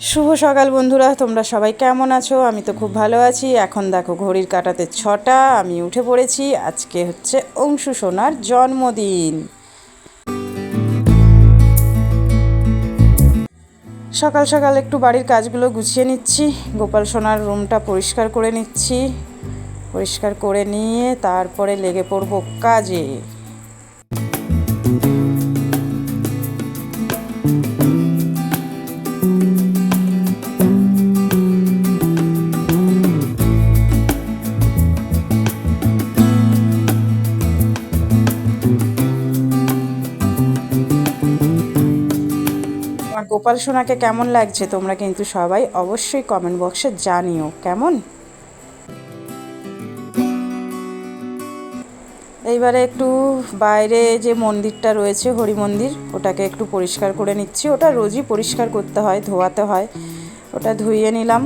শুভ সকাল বন্ধুরা, তোমরা সবাই কেমন আছো? আমি তো খুব ভালো আছি। এখন দেখো ঘড়ির কাটাতে ছটা, আমি উঠে পড়েছি। আজকে হচ্ছে অংশু সোনার জন্মদিন। সকাল সকাল একটু বাড়ির কাজগুলো গুছিয়ে নিচ্ছি। গোপাল সোনার রুমটা পরিষ্কার করে নিচ্ছি। পরিষ্কার করে নিয়ে তারপরে লেগে পড়ব কাজে। গোপাল সোনাকে কেমন লাগছে তোমরা কিন্তু সবাই অবশ্যই কমেন্ট বক্সে জানিও। কেমন? এইবারে একটু বাইরে যে মন্দিরটা রয়েছে, হরি মন্দির, ওটাকে একটু পরিষ্কার করে নিচ্ছি। ওটা রোজই পরিষ্কার করতে হয়, ধোয়াতে হয়। ওটা ধুইয়ে নিলাম।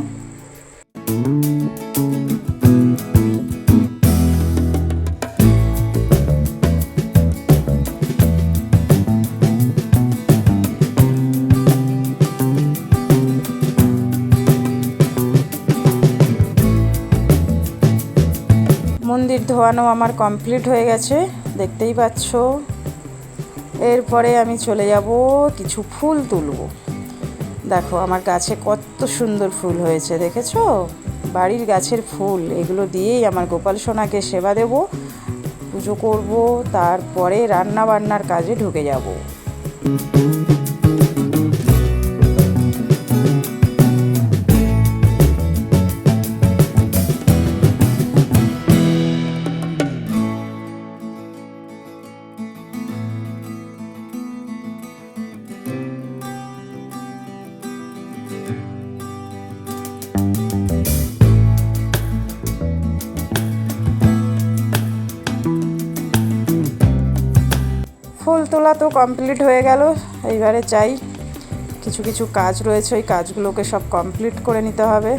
ধোয়ানো আমার কমপ্লিট হয়ে গেছে, দেখতেই পাচ্ছ। এরপরে আমি চলে যাব, কিছু ফুল তুলব। দেখো, আমার গাছে কত সুন্দর ফুল হয়েছে, দেখেছ? বাড়ির গাছের ফুল, এগুলো দিয়েই আমার গোপাল সোনাকে সেবা দেব, পুজো করব, তারপরে রান্না বান্নার কাজে ঢুকে যাব। ফুল তোলা তো কমপ্লিট হয়ে গেল। এইবারে চাই কিছু কিছু কাজ রয়েছে, ওই কাজগুলোকে সব কমপ্লিট করে নিতে হবে।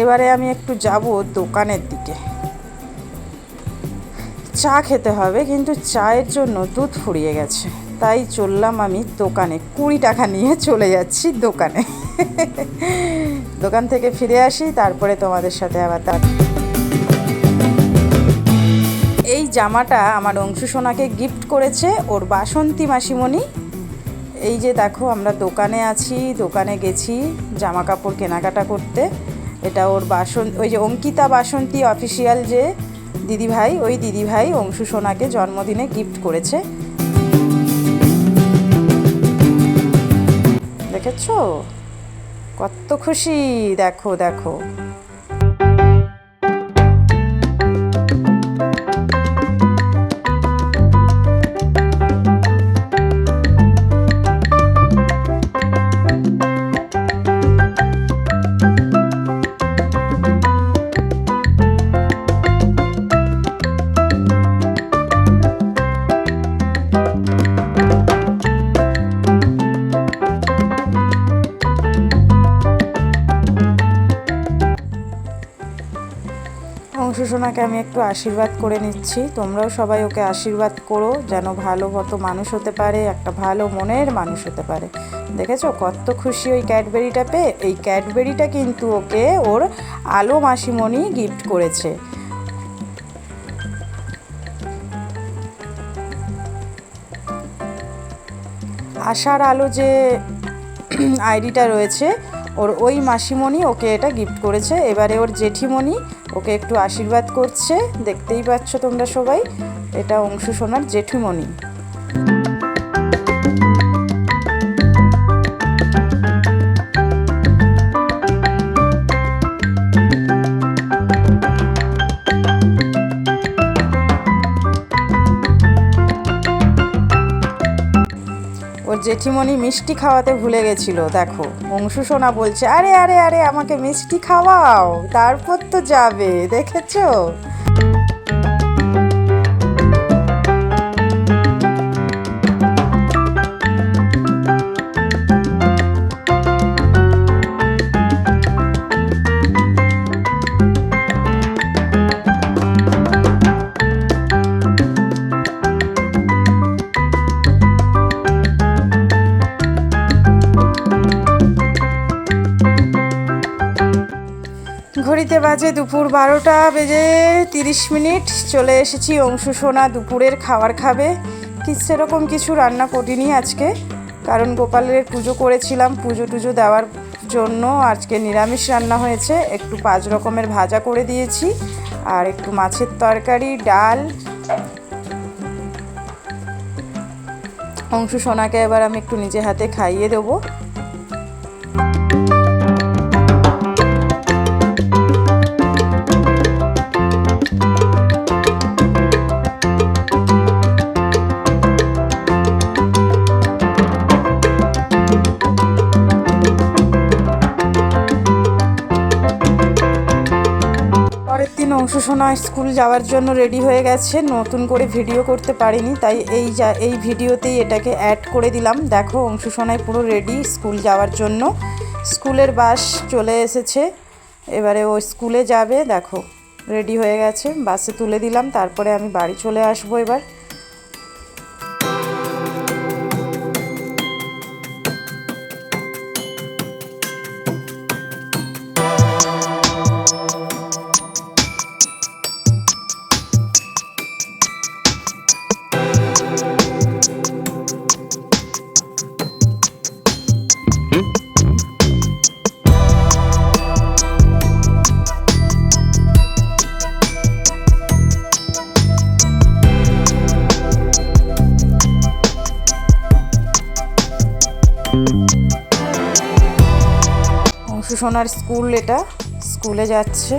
এবারে আমি একটু যাব দোকানের দিকে। চা খেতে হবে, কিন্তু চায়ের জন্য দুধ ফুরিয়ে গেছে। তাই চললাম আমি দোকানে। কুড়ি টাকা নিয়ে চলে যাচ্ছি দোকানে। দোকান থেকে ফিরে আসি, তারপরে তোমাদের সাথে আবার তার জামাটা আমার অংশু সোনাকে গিফট করেছে ওর বাসন্তী মাসিমণি। এই যে দেখো, আমরা দোকানে আছি, দোকানে গেছি জামা কাপড় কেনাকাটা করতে। এটা ওর বাসন, ওই যে অঙ্কিতা বাসন্তী অফিসিয়াল যে দিদিভাই, ওই দিদিভাই অংশু সোনাকে জন্মদিনে গিফট করেছে। দেখেছ? কত খুশি! দেখো দেখো। সোনাকে আমি একটু আশীর্বাদ করে নিচ্ছি। তোমরাও সবাই ওকে আশীর্বাদ করো, যেন ভালো মতো মানুষ হতে পারে, একটা ভালো মনের মানুষ হতে পারে। দেখেছ? কত খুশি ওই ক্যাডবেরিটা পেয়ে। এই ক্যাডবেরিটা কিন্তু ওকে ওর আলো মাসিমণি গিফট করেছে। আশার আলো যে আইডিটা রয়েছে, ওর ওই মাসিমণি ওকে এটা গিফট করেছে। এবারে ওর জেঠিমণি ওকে একটু আশীর্বাদ করছে। দেখতেই পাচ্ছ তোমরা সবাই। এটা অংশু সোনার জেঠিমণি। জেঠিমণি মিষ্টি খাওয়াতে ভুলে গেছিল, দেখো। অংশু সোনা বলছে, আরে আরে আরে, আমাকে মিষ্টি খাওয়াও, তারপর তো যাবে, দেখেছ? বাজে দুপুর বারোটা বেজে তিরিশ মিনিট। চলে এসেছি অংশু সোনা দুপুরের খাবার খাবে। কি সেরকম কিছু রান্না করিনি আজকে। কারণ গোপালের পুজো করেছিলাম, পুজো টুজো দেওয়ার জন্য। আজকে নিরামিষ রান্না হয়েছে। একটু পাঁচ রকমের ভাজা করে দিয়েছি। আর একটু মাছের তরকারি, ডাল। অংশু সোনাকে এবার আমি একটু নিজে হাতে খাইয়ে দেবো। পরের দিন অংশ সোনা স্কুল যাওয়ার জন্য রেডি হয়ে গেছে। নতুন করে ভিডিও করতে পারিনি, তাই এই যা, এই ভিডিওতেই এটাকে অ্যাড করে দিলাম। দেখো অংশ সোনাই পুরো রেডি স্কুল যাওয়ার জন্য। স্কুলের বাস চলে এসেছে। এবারে ও স্কুলে যাবে, দেখো রেডি হয়ে গেছে। বাসে তুলে দিলাম, তারপরে আমি বাড়ি চলে আসব এবার। সোনার স্কুল এটা স্কুলে যাচ্ছে।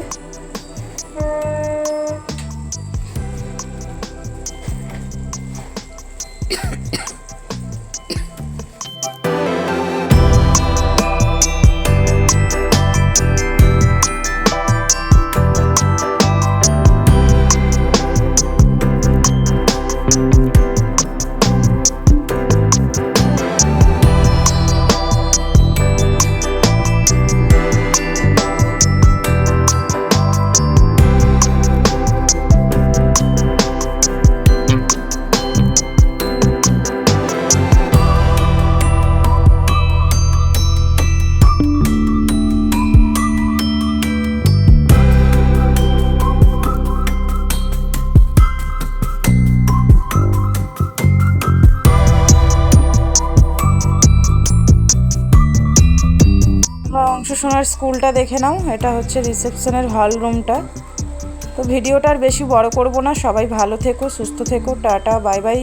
সোনার স্কুলটা দেখে নাও, এটা হচ্ছে রিসেপশনের হল রুমটা। তো ভিডিওটা আর বেশি বড় করব না, সবাই ভালো থেকো, সুস্থ থেকো, টাটা, বাই বাই।